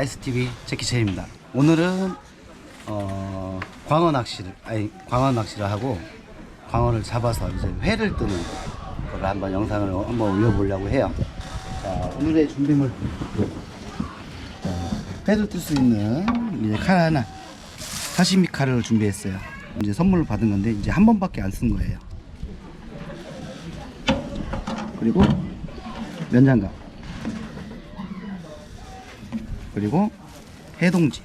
라이스TV 제키체입니다. 오늘은 어, 광어 낚시를 아니 광어 낚시를 하고 광어를 잡아서 이제 회를 뜨는 걸 한번 영상을 한번 올려보려고 해요. 자 오늘의 준비물 자, 회를 뜰 수 있는 이제 칼 하나 사시미 칼을 준비했어요. 이제 선물로 받은 건데 이제 한 번밖에 안 쓴 거예요. 그리고 면장갑 그리고 해동지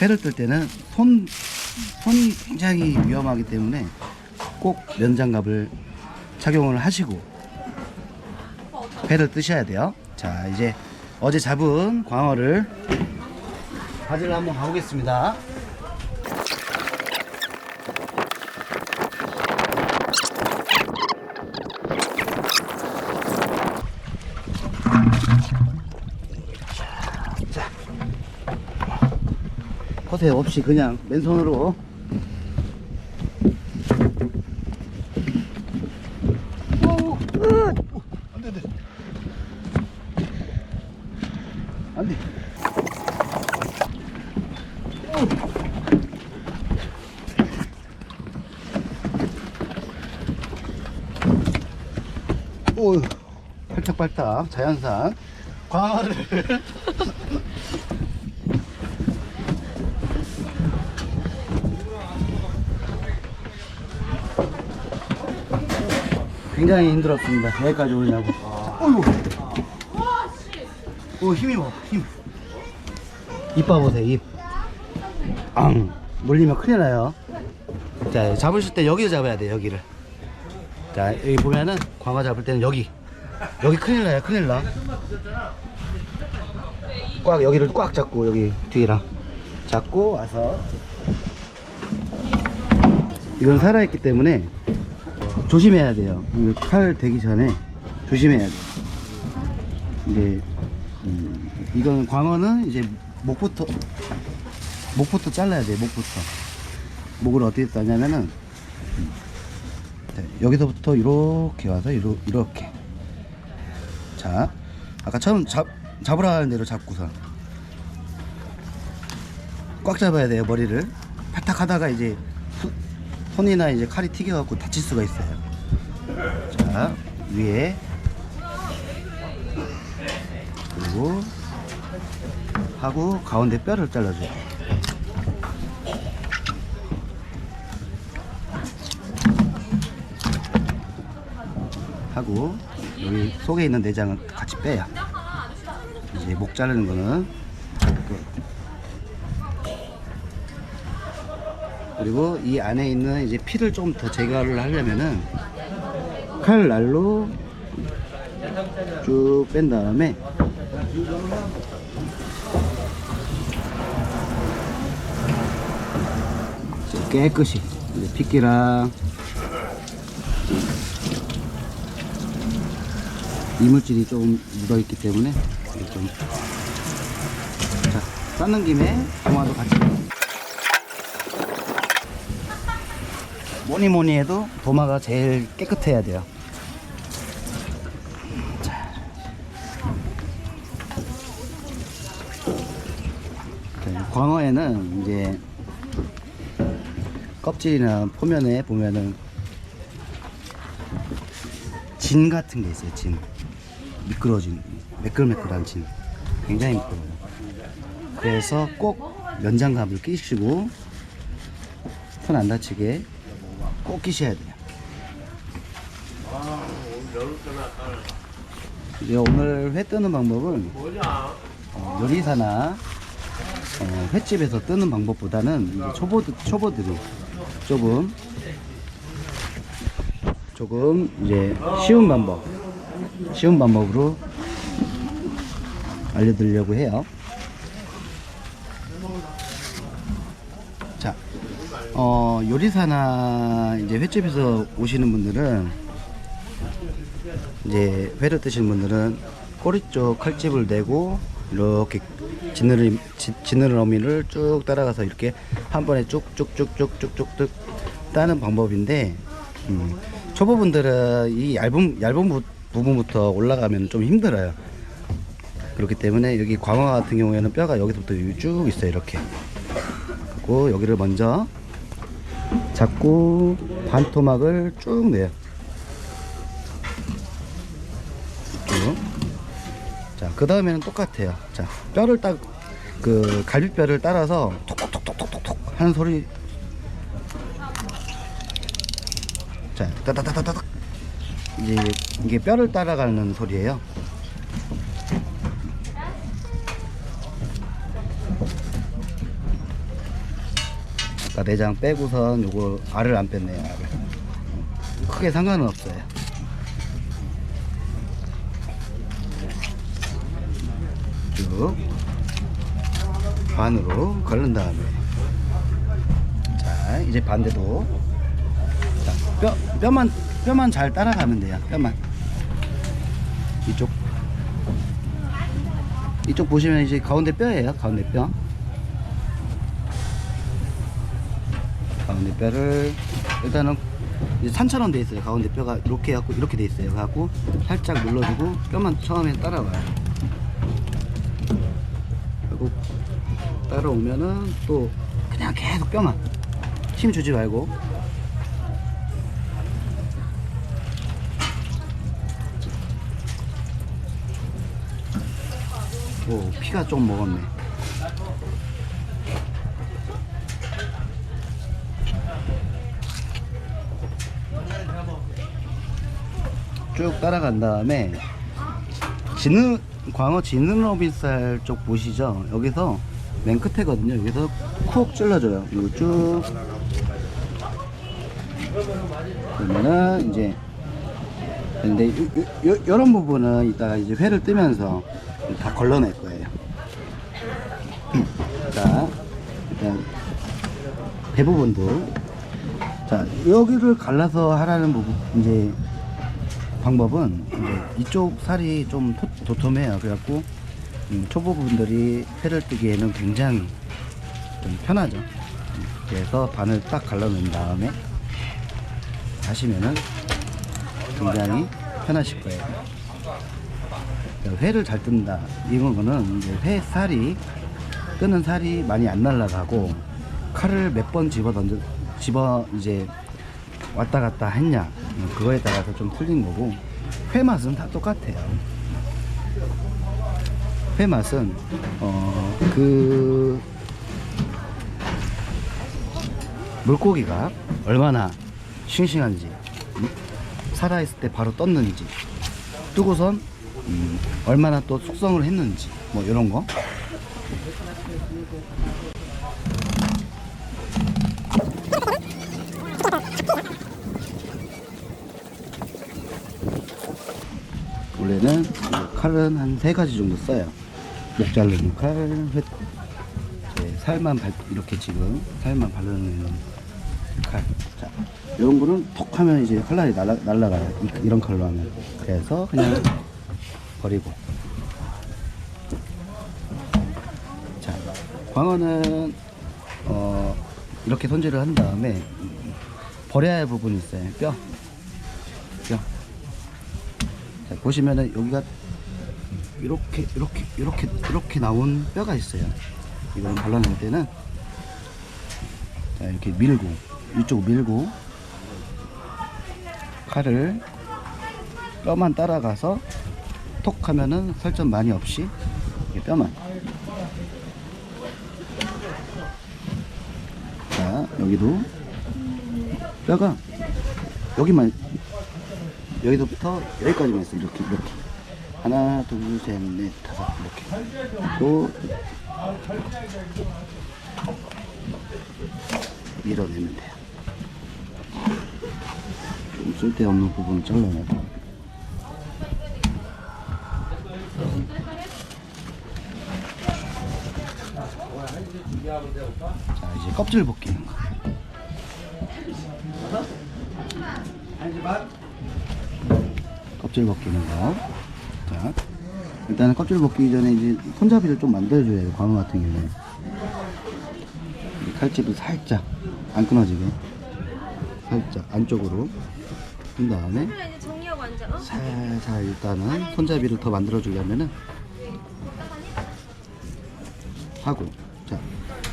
회를 뜰 때는 손 손이 굉장히 위험하기 때문에 꼭 면장갑을 착용을 하시고 회를 뜨셔야 돼요. 자 이제 어제 잡은 광어를 가지러 한번 가보겠습니다. 허세 없이 그냥 맨손으로. 오 팔딱팔딱 자연산. 광어를 굉장히 힘들었습니다 여기까지 오느냐고 어이구 오 힘이 봐 힘. 입 봐보세요 입. 앙 물리면 큰일 나요. 자 잡으실 때 여기를 잡아야 돼 여기를. 자 여기 보면은 광어 잡을 때는 여기 여기 큰일 나요 큰일 나. 꽉 여기를 꽉 잡고 여기 뒤랑 잡고 와서 이건 살아있기 때문에 조심해야 돼요. 칼 대기 전에 조심해야 돼. 이제 음, 이건 광어는 이제 목부터 목부터 잘라야 돼 목부터. 목을 어떻게 따냐면은 음, 네, 여기서부터 이렇게 와서 이러, 이렇게. 자 아까 처음 잡, 잡으라 하는 대로 잡고서. 꽉 잡아야 돼요 머리를. 파탁 하다가 이제 수- 손이나 이제 칼이 튀겨갖고 다칠 수가 있어요 자 위에 그리고 하고 가운데 뼈를 잘라줘요. 하고 여기 속에 있는 내장을 같이 빼요. 이제 목 자르는 거는 그- 그리고 이 안에 있는 이제 피를 좀 더 제거를 하려면은 칼날로 쭉 뺀 다음에 깨끗이 이제 핏기랑 이물질이 좀 묻어있기 때문에 좀 자, 삶는 김에 도마도 같이 뭐니 뭐니 해도 도마가 제일 깨끗해야 돼요 네, 광어에는 이제 껍질이나 포면에 보면은 진 같은 게 있어요. 진 미끄러진 매끌매끌한 진 굉장히 미끄러워요. 그래서 꼭 면장갑을 끼시고 손 안 다치게 꼭 끼셔야 돼요. 이제 오늘 회 뜨는 방법은 어, 요리사나 어, 횟집에서 뜨는 방법보다는 초보들, 초보들이 조금 조금 이제 쉬운 방법 쉬운 방법으로 알려드리려고 해요. 자, 어, 요리사나 이제 횟집에서 오시는 분들은 이제 회를 뜨시는 분들은 꼬리 쪽 칼집을 내고 이렇게 지느러미, 지- 지느러미를 쭉 따라가서 이렇게 한 번에 쭉쭉쭉쭉쭉쭉 따는 방법인데 음, 초보분들은 이 얇은 얇은 부, 부분부터 올라가면 좀 힘들어요. 그렇기 때문에 여기 광어 같은 경우에는 뼈가 여기서부터 여기 쭉 있어요 이렇게 그리고 여기를 먼저 잡고 반토막을 쭉 내요 쭉. 자, 그 다음에는 똑같아요. 자, 뼈를 딱, 그, 갈비뼈를 따라서 톡톡톡톡톡톡 하는 소리. 자, 따다다다다닥. 이제 이게 뼈를 따라가는 소리예요. 내장 빼고선 요거 알을 안 뺐네요. 크게 상관은 없어요. 쭉 반으로 걸른 다음에. 자 이제 반대도. 자, 뼈, 뼈만 뼈만 잘 따라가면 돼요 뼈만. 이쪽. 이쪽 보시면 이제 가운데 뼈예요 가운데 뼈. 가운데 뼈를 일단은 산처럼 돼 있어요. 가운데 뼈가 이렇게 해갖고 이렇게 돼 있어요. 그래갖고 살짝 눌러주고 뼈만 처음에 따라와요 그리고 따라오면은 또 그냥 계속 뼈만 힘 주지 말고. 오 피가 좀 먹었네. 쭉 따라간 다음에 지느 광어 지느러비살 쪽 보시죠. 여기서 맨 끝에거든요. 여기서 콕 찔러줘요. 이거 쭉. 그러면은 이제 근데 요, 요런 부분은 이따가 이제 회를 뜨면서 다 걸러낼 거예요. 자 일단 대부분도. 자 여기를 갈라서 하라는 부분 이제 방법은 이제 이쪽 살이 좀 토, 도톰해요. 그래갖고 음, 초보분들이 회를 뜨기에는 굉장히 좀 편하죠. 음, 그래서 반을 딱 갈라놓은 다음에 하시면은 굉장히 편하실 거예요. 회를 잘 뜬다. 이런 거는 이제 회 살이 끄는 살이 많이 안 날아가고 칼을 몇 번 집어 던져 집어 이제 왔다 갔다 했냐 음, 그거에 따라서 좀 틀린 거고 회 맛은 다 똑같아요 회 맛은 어 그 물고기가 얼마나 싱싱한지 음, 살아있을 때 바로 떴는지 뜨고선 음, 얼마나 또 숙성을 했는지 뭐 이런 거 원래는 이 칼은 한 세 가지 정도 써요. 목 자르는 칼, 회, 이제 살만 발, 이렇게 지금 살만 바르는 칼. 자, 이런 거는 톡 하면 이제 칼날이 날라, 날라가요. 이, 이런 칼로 하면. 그래서 그냥 버리고. 자, 광어는 어, 이렇게 손질을 한 다음에 음, 버려야 할 부분이 있어요. 뼈. 뼈. 자, 보시면은 여기가 이렇게 이렇게 이렇게 이렇게 나온 뼈가 있어요. 이걸 발라낼 때는 자, 이렇게 밀고 이쪽 밀고 칼을 뼈만 따라가서 톡 하면은 설정 많이 없이 뼈만. 자 여기도 뼈가 여기만 여기서부터 여기까지만 있어 이렇게 이렇게 하나 둘셋넷 다섯 이렇게. 또 밀어내면 돼요. 좀 쓸데없는 부분 잘라내고. 자 이제 껍질 벗기는 거. 껍질 벗기는 거. 자, 일단은 껍질 벗기기 전에 이제 손잡이를 좀 만들어줘야 해요. 광어 같은 경우에. 이 칼집을 살짝 안 끊어지게 살짝 안쪽으로 한 다음에. 어? 살살 일단은 손잡이를 더 만들어 주려면은 하고 자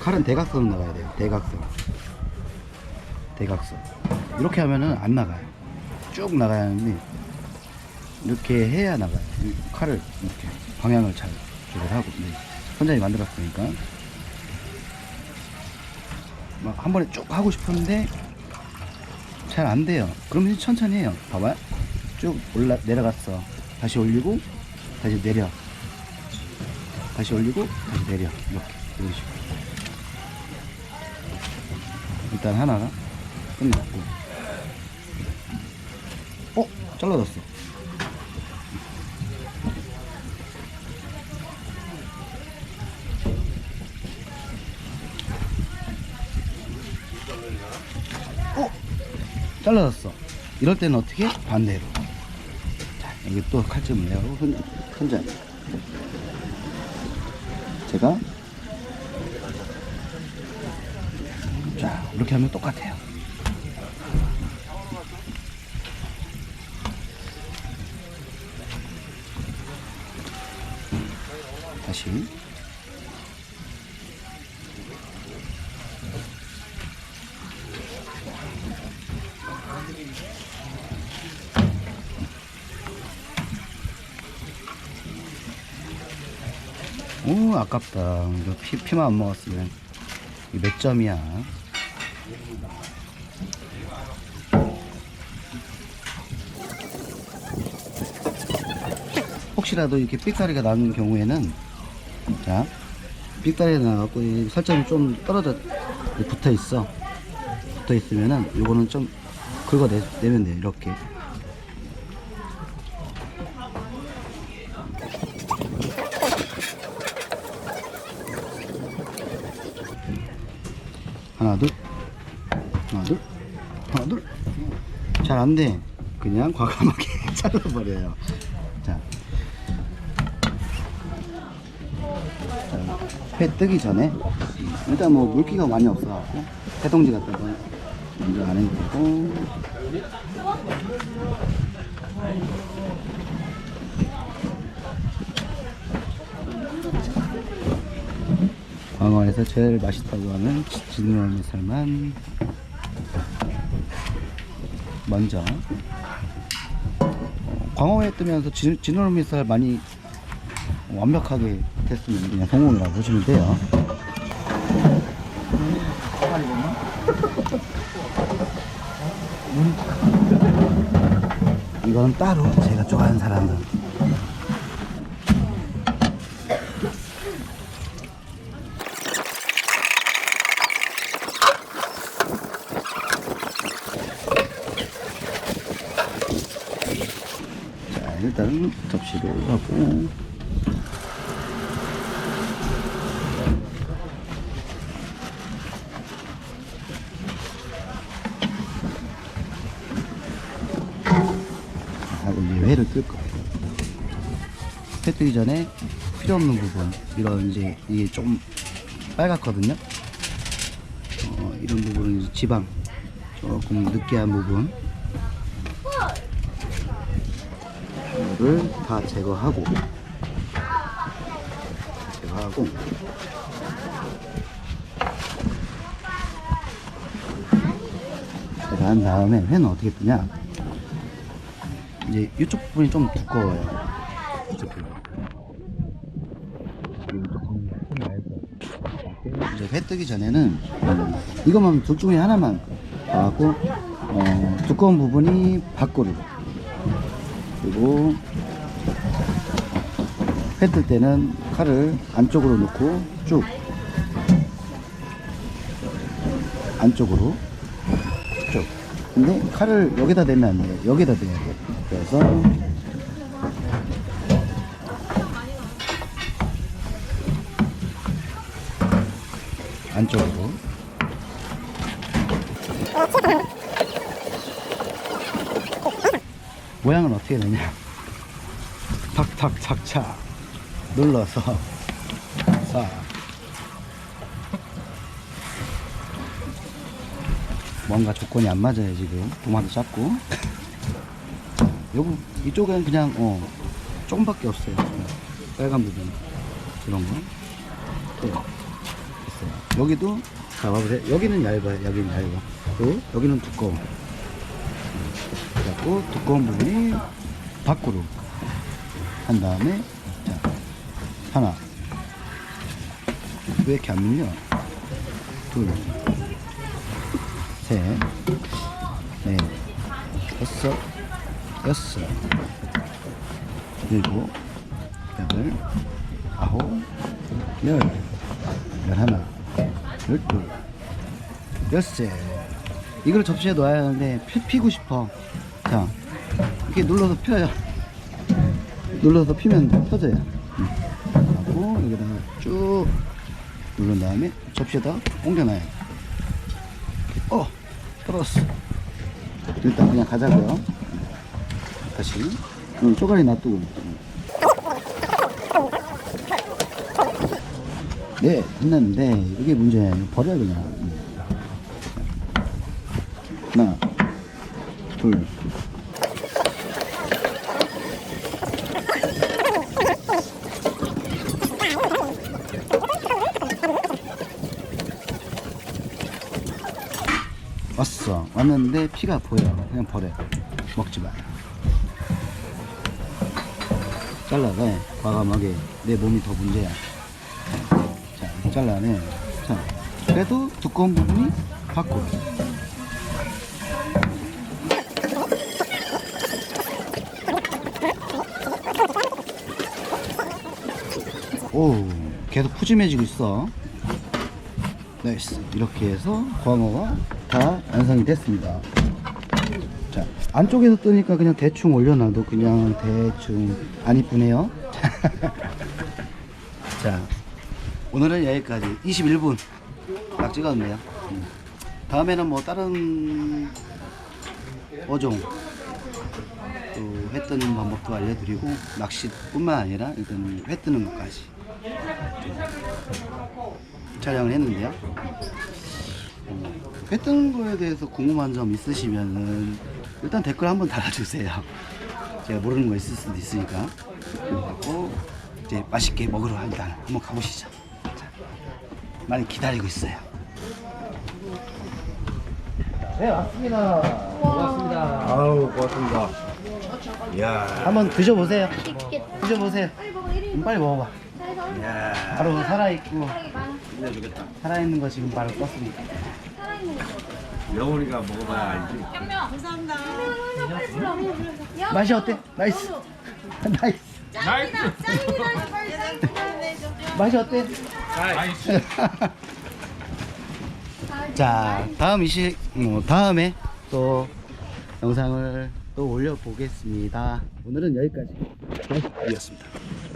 칼은 대각선으로 나가야 돼요 대각선 대각선 이렇게 하면은 안 나가요 쭉 나가야 하는데 이렇게 해야 나가요. 이 칼을 이렇게 방향을 잘 조절하고. 네. 선장이 만들었으니까. 막 한 번에 쭉 하고 싶은데 잘 안 돼요. 그러면 천천히 해요. 봐봐요. 쭉 올라 내려갔어. 다시 올리고 다시 내려. 다시 올리고 다시 내려. 이렇게. 이런 식으로. 일단 하나가 끝났고. 어? 잘라졌어 어? 잘라졌어. 이럴 때는 어떻게? 반대로. 자 여기 또 칼집을 내고 흔, 흔자 제가 자 이렇게 하면 똑같아요 다시 오 아깝다. 이거 피, 피만 안 먹었으면. 몇 점이야? 혹시라도 이렇게 삑사리가 나는 경우에는 자 삑사리가 나갖고 이 살점이 좀 떨어져 붙어 있어. 붙어 있으면은 요거는 좀 긁어내 내면 돼요 이렇게 하나 둘. 하나 둘. 하나 둘 잘 안 돼. 그냥 과감하게 잘라버려요. 자, 자, 회 뜨기 전에 일단 뭐 물기가 많이 없어갖고 해동지 갖다가 먼저 안 해도 되고 광어에서 제일 맛있다고 하는 진노라미 살만 먼저 어, 광어회 뜨면서 진, 진노라미 살 많이 완벽하게 됐으면 그냥 성공이라고 보시면 돼요. 이건 따로 제가 좋아하는 사람은 일단 접시로 하고. 하고 이제 회를 뜰 거예요. 회 뜨기 전에 필요 없는 부분 이런 이제 이게 좀 빨갛거든요. 어, 이런 부분은 지방 조금 느끼한 부분 이거를 다 제거하고 제거하고. 제거한 다음에 회는 어떻게 뜨냐? 이제 이쪽 부분이 좀 두꺼워요. 이쪽 부분. 이제 회 뜨기 전에는 음, 이것만 둘 중에 하나만 하고 어, 두꺼운 부분이 밖으로 그리고 회뜰 때는 칼을 안쪽으로 놓고 쭉 안쪽으로 쭉. 근데 칼을 여기다 대면 안 돼요. 여기다 대야 돼요. 그래서 안쪽으로 모양은 어떻게 되냐 탁탁탁착 눌러서 자 뭔가 조건이 안 맞아요 지금 도마도 작고 여기 이쪽은 그냥 어 조금밖에 없어요 빨간 부분 이런 거 네. 여기도 잡아보세요. 여기는 얇아요. 여기는 얇아. 또 여기는 두꺼워. 그래갖고 두꺼운 부분이 밖으로 한 다음에 자 하나. 왜 이렇게 안 밀려? 둘, 셋, 넷, 다섯, 여섯, 일곱, 여덟, 아홉, 열, 열하나, 열둘, 열셋. 이걸 접시에 놓아야 하는데 피, 피고 싶어. 자, 이렇게 눌러서 펴요. 눌러서 피면 펴져요. 응. 하고 여기다가 쭉 누른 다음에 접시에다 옮겨놔요. 어, 떨어졌어. 일단 그냥 가자고요. 다시. 응, 쪼가리 놔두고. 네, 끝났는데 이게 문제야. 이거 버려 그냥. 응. 하나, 둘. 왔는데 피가 보여. 그냥 버려. 먹지 마. 잘라내. 과감하게. 내 몸이 더 문제야. 자, 잘라내. 자, 그래도 두꺼운 부분이 밖으로. 오, 계속 푸짐해지고 있어. 나이스. 이렇게 해서 광어가 다 완성이 됐습니다. 자, 안쪽에서 뜨니까 그냥 대충 올려놔도 그냥 대충 안 이쁘네요. 자, 오늘은 여기까지 21분 딱 찍었네요. 음. 다음에는 뭐 다른 어종 또 회 뜨는 방법도 알려드리고 낚시뿐만 아니라 일단 회 뜨는 것까지 촬영을 했는데요. 뜨는 거에 대해서 궁금한 점 있으시면은 일단 댓글 한번 달아주세요. 제가 모르는 거 있을 수도 있으니까. 그리고 이제 맛있게 먹으러 일단 한번 가보시죠. 자, 많이 기다리고 있어요. 네 맞습니다. 고맙습니다. 아우 고맙습니다. 이야, 한번 드셔보세요. 드셔보세요. 음, 빨리 먹어봐. 이야, 바로 살아있고. 살아있는 거 지금 바로 떴으니까. 영훈이가 먹어봐야 알지. 맛이 어때? 나이스. 나이스. 맛이 어때? 자, 다음 이시 뭐 다음에 또 영상을 또 올려보겠습니다. 오늘은 여기까지. 네, 이었습니다.